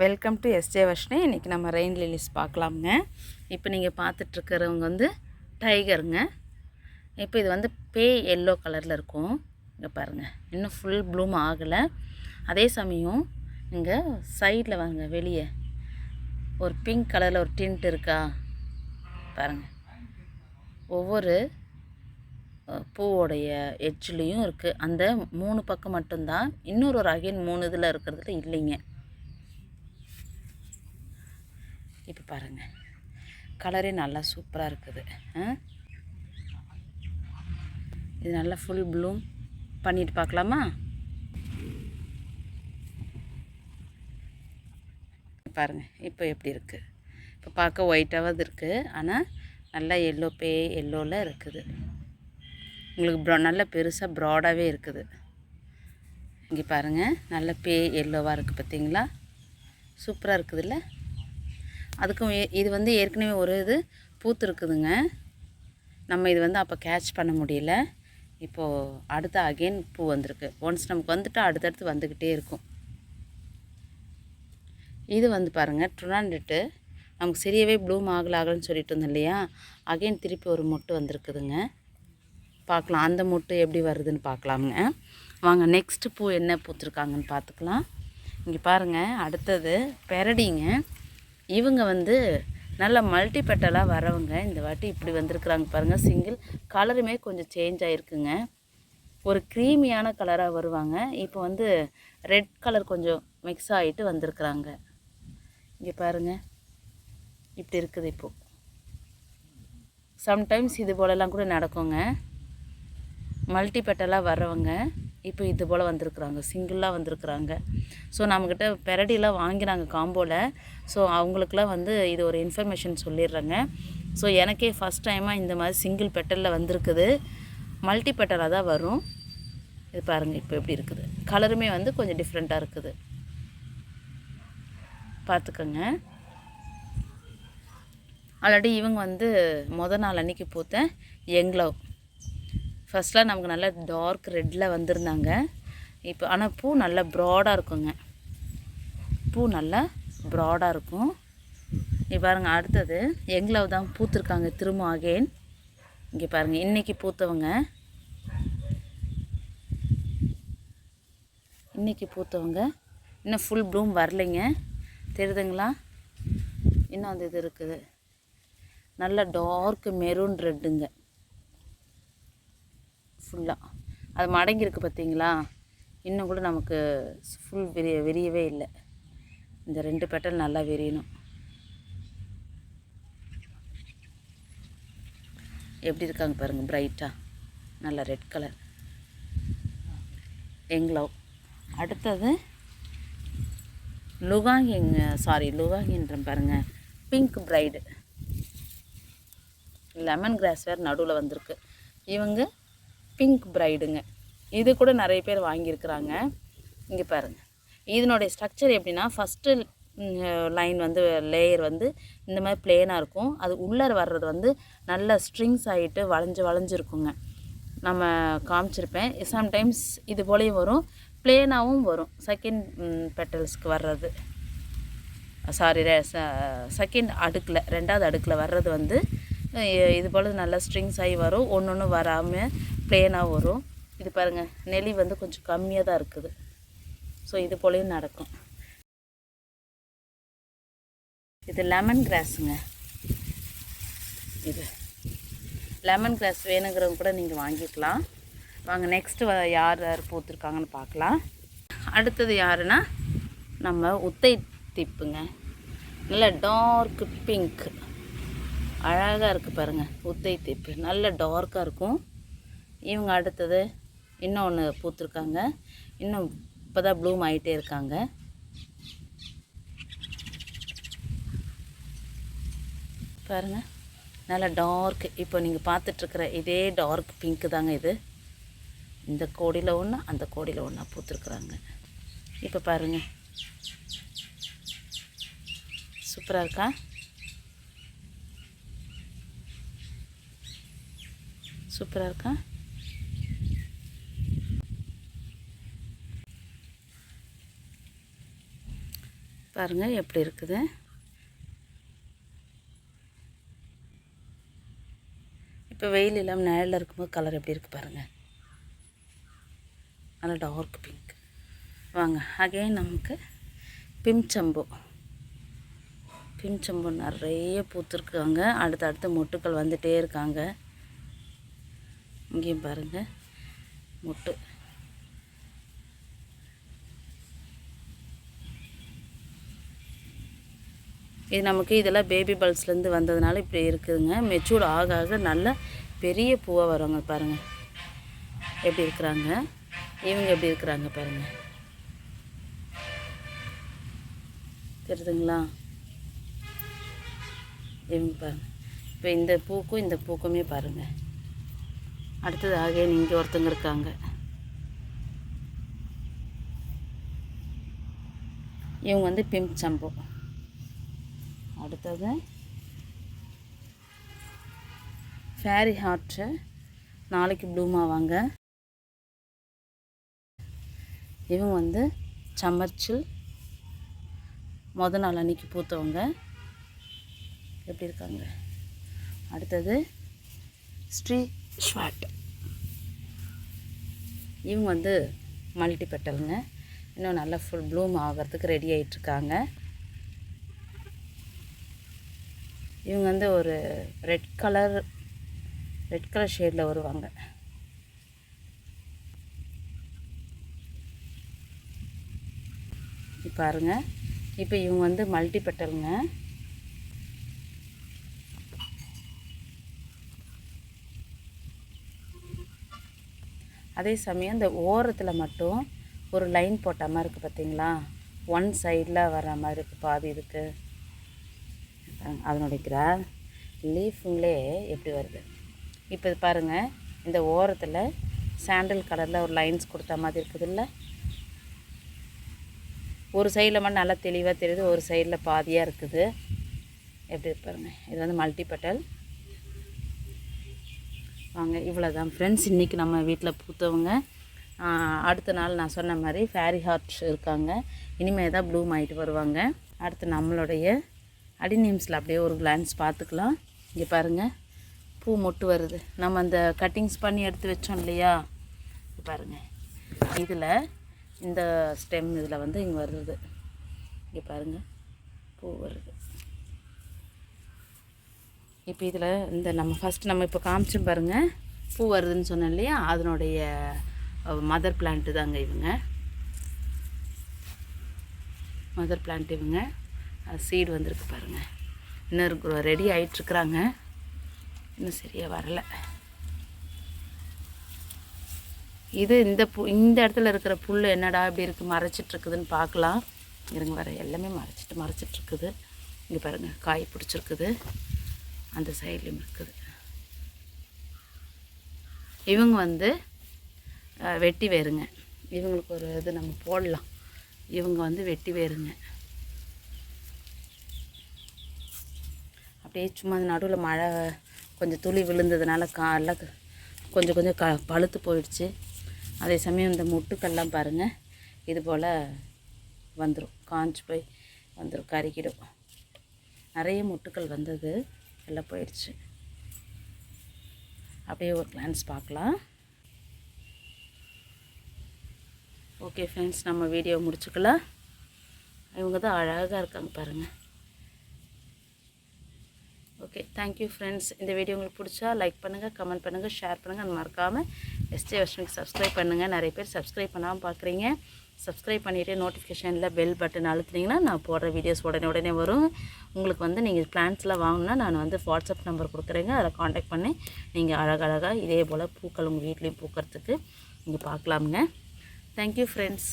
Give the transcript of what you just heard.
Welcome to SJ Varshini இன்றைக்கி நம்ம rain லிலிஸ் பார்க்கலாமுங்க. இப்போ நீங்கள் பார்த்துட்ருக்கிறவங்க வந்து டைகருங்க இப்போ இது வந்து பே எல்லோ கலரில் இருக்கும். இங்கே பாருங்கள் இன்னும் ஃபுல் ப்ளூம் ஆகலை. அதே சமயம் இங்கே சைடில் வாங்க வெளியே. ஒரு பிங்க் கலரில் ஒரு டின்ட் இருக்கா? பாருங்கள் ஒவ்வொரு பூவோடைய எட்ஜ்லேயும் இருக்குது அந்த மூணு பக்கம் மட்டும்தான். இன்னொரு ஒரு அகைன் மூணு இதில் இருக்கிறதுல இல்லைங்க. இப்போ பாருங்கள் கலரே நல்லா சூப்பராக இருக்குது. ஆ? இது நல்லா ஃபுல் ப்ளூம் பண்ணிட்டு பார்க்கலாமா? பாருங்கள் இப்போ எப்படி இருக்குது இப்போ பார்க்க ஒயிட்டாவது இருக்குது ஆனால் நல்லா எல்லோ பே எல்லோவில் இருக்குது. உங்களுக்கு ப்ரா நல்ல பெருசாக ப்ராடாகவே இருக்குது. இங்கே பாருங்கள் நல்ல பே எல்லோவாக இருக்குது பார்த்தீங்களா சூப்பராக இருக்குதுல்ல? அதுக்கும் ஏ- இது வந்து ஏற்கனவே ஒரு இது பூத்துருக்குதுங்க. நம்ம இது வந்து அப்போ கேட்ச் பண்ண முடியல. இப்போது அடுத்த அகைன் பூ வந்திருக்கு. ஒன்ஸ் நமக்கு வந்துட்டு அடுத்தடுத்து வந்துக்கிட்டே இருக்கும். இது வந்து பாருங்கள் ட்ருனாண்டிட்டு நமக்கு சரியவே ப்ளூம் ஆகல ஆகலன்னு சொல்லிட்டு இருந்தோம் இல்லையா? அகைன் திருப்பி ஒரு மொட்டு வந்திருக்குதுங்க. பார்க்கலாம் அந்த மொட்டு எப்படி வருதுன்னு பார்க்கலாமுங்க. வாங்க நெக்ஸ்ட்டு பூ என்ன பூத்துருக்காங்கன்னு பார்த்துக்கலாம். இங்கே பாருங்கள் அடுத்தது பெரடிங்க. இவங்க வந்து நல்ல மல்டி பெட்டலாக வரவங்க. இந்த வாட்டி இப்படி வந்திருக்கிறாங்க பாருங்கள் சிங்கிள் கலருமே கொஞ்சம் சேஞ்ச் ஆகிருக்குங்க ஒரு க்ரீமியான கலராக வருவாங்க. இப்போ வந்து ரெட் கலர் கொஞ்சம் மிக்ஸ் ஆகிட்டு வந்திருக்கிறாங்க. இங்கே பாருங்கள் இப்படி இருக்குது இப்போது சம்டைம்ஸ் இது போலலாம் கூட நடக்குங்க. மல்டி பெட்டலாக வர்றவங்க இப்போ இது போல் வந்திருக்குறாங்க சிங்கிளாக வந்திருக்குறாங்க. ஸோ நம்மக்கிட்ட பெரடிலாம் வாங்கினாங்க காம்போவில் ஸோ அவங்களுக்குலாம் வந்து இது ஒரு இன்ஃபர்மேஷன் சொல்லிடுறேங்க. ஸோ எனக்கே ஃபஸ்ட் டைமாக இந்த மாதிரி சிங்கிள் பெட்டலில் வந்திருக்குது. மல்டி பெட்டலாக தான் வரும். இது பாருங்கள் இப்போ எப்படி இருக்குது. கலருமே வந்து கொஞ்சம் டிஃப்ரெண்ட்டாக இருக்குது. பார்த்துக்கோங்க. ஆல்ரெடி இவங்க வந்து முத நாள் அன்றைக்கி பூத்த எங்லவ் ஃபஸ்ட்லாம் நமக்கு நல்லா டார்க் ரெட்டில் வந்திருந்தாங்க. இப்போ ஆனால் பூ நல்லா ப்ராடாக இருக்குங்க. பூ நல்லா ப்ராடாக இருக்கும். இங்கே பாருங்கள் அடுத்தது எங்களவு தான் பூத்துருக்காங்க. திரும்ப அகெயின் இங்கே பாருங்கள் இன்றைக்கி பூத்தவங்க. இன்றைக்கி பூத்தவங்க. இன்னும் ஃபுல் ப்ளூம் வரலைங்க. தெரியுதுங்களா? இன்னும் அந்த இது இருக்குது. நல்ல டார்க் மெரூன் ரெட்டுங்க ஃபுல்லாக அது மடங்கியிருக்கு பார்த்தீங்களா? இன்னும் கூட நமக்கு ஃபுல் விரிய விரியவே இல்லை. இந்த ரெண்டு பெட்டல் நல்லா விரியணும் எப்படி இருக்காங்க பாருங்கள் பிரைட்டாக நல்ல ரெட் கலர் எங்லவ் அடுத்தது லுகாங்கிங் சாரி லுகாங்கின்ற பாருங்கள் பிங்க் பிரைடு லெமன் கிராஸ் வேறு நடுவில் வந்திருக்கு. இவங்க பிங்க் பிரைடுங்க. இது கூட நிறைய பேர் வாங்கியிருக்கிறாங்க. இங்கே பாருங்கள் இதனுடைய ஸ்ட்ரக்சர் எப்படின்னா ஃபஸ்ட்டு லைன் வந்து லேயர் வந்து இந்த மாதிரி பிளேனாக இருக்கும். அது உள்ளே வர்றது வந்து நல்ல ஸ்ட்ரிங்ஸ் ஆகிட்டு வளைஞ்சு வளைஞ்சிருக்குங்க. நம்ம காமிச்சிருப்பேன். சம்டைம்ஸ் இது போலேயும் வரும். பிளேனாகவும் வரும். செகண்ட் பெட்டல்ஸ்க்கு வர்றது. சாரி செகண்ட் அடுக்கில் ரெண்டாவது அடுக்கில் வர்றது வந்து இது போல் நல்லா ஸ்ட்ரிங்ஸ் ஆகி வரும். ஒன்று ஒன்று வராமல் பிளேனாக வரும். இது பாருங்கள் நெளி வந்து கொஞ்சம் கம்மியாக தான் இருக்குது. ஸோ இது போலையும் நடக்கும். இது லெமன் கிராஸுங்க இது. லெமன் கிராஸ் வேணுங்கிறவங்க கூட நீங்கள் வாங்கிக்கலாம். வாங்க நெக்ஸ்ட்டு யார் யார் பூத்துருக்காங்கன்னு பார்க்கலாம். அடுத்தது யாருன்னா நம்ம உத்தை திப்புங்க. நல்ல டார்க் பிங்க் அழகாக இருக்குது பாருங்கள் உத்தை தேப்பு. நல்ல டார்க்காக இருக்கும். இவங்க அடுத்தது இன்னொன்று பூத்துருக்காங்க. இன்னும் இப்போ தான் ப்ளூம் ஆகிட்டே இருக்காங்க. பாருங்கள் நல்ல டார்க் இப்போ நீங்கள் பார்த்துட்ருக்குற இதே டார்க் பிங்க்கு தாங்க இது. இந்த கோடியில் ஒன்று அந்த கோடியில் ஒன்றா பூத்துருக்குறாங்க. இப்போ பாருங்கள் சூப்பராக இருக்கா? சூப்பராக இருக்கா? பாருங்கள் எப்படி இருக்குது. இப்போ வெயில் இல்லாமல் நிழலில் இருக்கும்போது கலர் எப்படி இருக்குது பாருங்கள் நல்லா டார்க் பிங்க் வாங்க அகைன் நமக்கு பிம்சம்பு பிம்சம்பு நிறைய பூத்துருக்காங்க. அடுத்தடுத்து அடுத்து மொட்டுக்கள் வந்துகிட்டே இருக்காங்க. இங்கேயும் பாருங்கள் முட்டு. இது நமக்கு இதெல்லாம் பேபி பல்ஸ்லேருந்து வந்ததுனால இப்படி இருக்குதுங்க. மெச்சூர்டு ஆக ஆக நல்ல பெரிய பூவாக வருவாங்க பாருங்கள் எப்படி இருக்கிறாங்க? இவங்க எப்படி இருக்கிறாங்க பாருங்கள் தெரியுதுங்களா? இவங்க பாருங்கள் இப்போ இந்த பூக்கும் இந்த பூக்குமே பாருங்கள் அடுத்தது ஆகே இங்கே ஒருத்தங்க இருக்காங்க. இவங்க வந்து பிம் சம்பு. அடுத்தது ஃபேரி ஹார்ட்டு நாளைக்கு ப்ளூம் ஆவாங்க. இவங்க வந்து சம்மர்ச்சில் மொதல் நாள் அன்னைக்கு பூத்தவங்க. எப்படி இருக்காங்க? அடுத்தது ஸ்ரீ ஷார்ட் இவங்க வந்து மல்டி பெட்டலுங்க. இன்னும் நல்லா ஃபுல் ப்ளூம் ஆகிறதுக்கு ரெடி ஆகிட்டுருக்காங்க இவங்க வந்து ஒரு ரெட் கலர் ரெட் கலர் ஷேடில் வருவாங்க. பாருங்கள் இப்போ இவங்க வந்து மல்டி பெட்டலுங்க. அதே சமயம் இந்த ஓரத்தில் மட்டும் ஒரு லைன் போட்ட மாதிரி இருக்குது பார்த்தீங்களா ஒன் சைடில் வர மாதிரி இருக்குது பாதி இதுக்கு. அதனுடைய கிரா லீஃபுங்களே எப்படி வருது? இப்போ இது பாருங்கள் இந்த ஓரத்தில் சாண்டில் கலரில் ஒரு லைன்ஸ் கொடுத்த மாதிரி இருக்குதுல்ல? ஒரு சைடில் மட்டும் நல்லா தெளிவாக தெரியுது ஒரு சைடில் பாதியாக இருக்குது. எப்படி பாருங்கள் இது வந்து மல்டிபட்டல் வாங்க. இவ்வளோ தான் ஃப்ரெண்ட்ஸ் இன்றைக்கி நம்ம வீட்டில் பூத்தவங்க. அடுத்த நாள் நான் சொன்ன மாதிரி ஃபேரி ஹார்ட்ஸ் இருக்காங்க. இனிமேல் தான் ப்ளூம் ஆகிட்டு வருவாங்க. அடுத்து நம்மளுடைய அடினியம்ஸில் அப்படியே ஒரு கிளான்ஸ் பார்த்துக்கலாம். இங்கே பாருங்கள் பூ மொட்டு வருது. நம்ம அந்த கட்டிங்ஸ் பண்ணி எடுத்து வச்சோம் இல்லையா? பாருங்கள் இதில் இந்த ஸ்டெம் இதில் வந்து இங்கே வருது. இங்கே பாருங்கள் பூ வருது. இப்போ இதில் இந்த நம்ம ஃபஸ்ட் நம்ம இப்போ காமிச்சோம் பாருங்கள் பூ வருதுன்னு சொன்னேன் இல்லையா? அதனுடைய மதர் பிளான்ட்டு தாங்க இவங்க. மதர் பிளான்ட் இவங்க. சீடு வந்திருக்கு பாருங்கள் இன்னும் ரெடி ஆகிட்டுருக்குறாங்க இன்னும் சரியாக வரலை. இது இந்த பூ இந்த இடத்துல இருக்கிற புல் என்னடா இப்படி இருக்குது மறைச்சிட்ருக்குதுன்னு பார்க்கலாம். இருங்க வர எல்லாமே மறைச்சிட்டு மறைச்சிட்ருக்குது இங்கே பாருங்கள் காய் பிடிச்சிருக்குது. அந்த சைட்லேயும் இருக்குது. இவங்க வந்து வெட்டி வேருங்க. இவங்களுக்கு ஒரு இது நம்ம போடலாம். இவங்க வந்து வெட்டி வேருங்க. அப்படியே சும்மா நடுவில் மழை கொஞ்சம் துளி விழுந்ததுனால காலைல கொஞ்சம் கொஞ்சம் க பழுத்து போயிடுச்சு. அதே சமயம் இந்த முட்டுக்கள்லாம் பாருங்கள் இது போல் வந்துடும் காஞ்சு போய் வந்துடும் கருகிடும். நிறைய முட்டுக்கள் வந்தது. எல்லாம் போயிடுச்சு. அப்படியே ஒரு கிளான்ஸ் பார்க்கலாம். ஓகே ஃப்ரெண்ட்ஸ் நம்ம வீடியோ முடிச்சுக்கலாம். இவங்க தான் அழகாக இருக்காங்க பாருங்கள் ஓகே தேங்க்யூ ஃப்ரெண்ட்ஸ் இந்த வீடியோ உங்களுக்கு பிடிச்சா லைக் பண்ணுங்கள் கமெண்ட் பண்ணுங்கள் ஷேர் பண்ணுங்கள் மறக்காமல் எஸ்ஜே வஷ்மிக்கு சப்ஸ்கிரைப் பண்ணுங்கள் நிறைய பேர் சப்ஸ்கிரைப் பண்ணாமல் பார்க்குறீங்க. சப்ஸ்கிரைப் பண்ணிவிட்டு நோட்டிஃபிகேஷனில் பெல் பட்டன் அழுத்துனீங்கன்னா நான் போடுற வீடியோஸ் உடனே உடனே வரும். உங்களுக்கு வந்து நீங்கள் பிளான்ஸ்லாம் வாங்கினா நான் வந்து வாட்ஸ்அப் நம்பர் கொடுக்குறேங்க. அதில் காண்டாக்ட் பண்ணி நீங்கள் அழகழகாக இதே போல் பூக்கள் உங்கள் வீட்லேயும் பூக்கிறதுக்கு நீங்கள் பார்க்கலாமுங்க. Thank you friends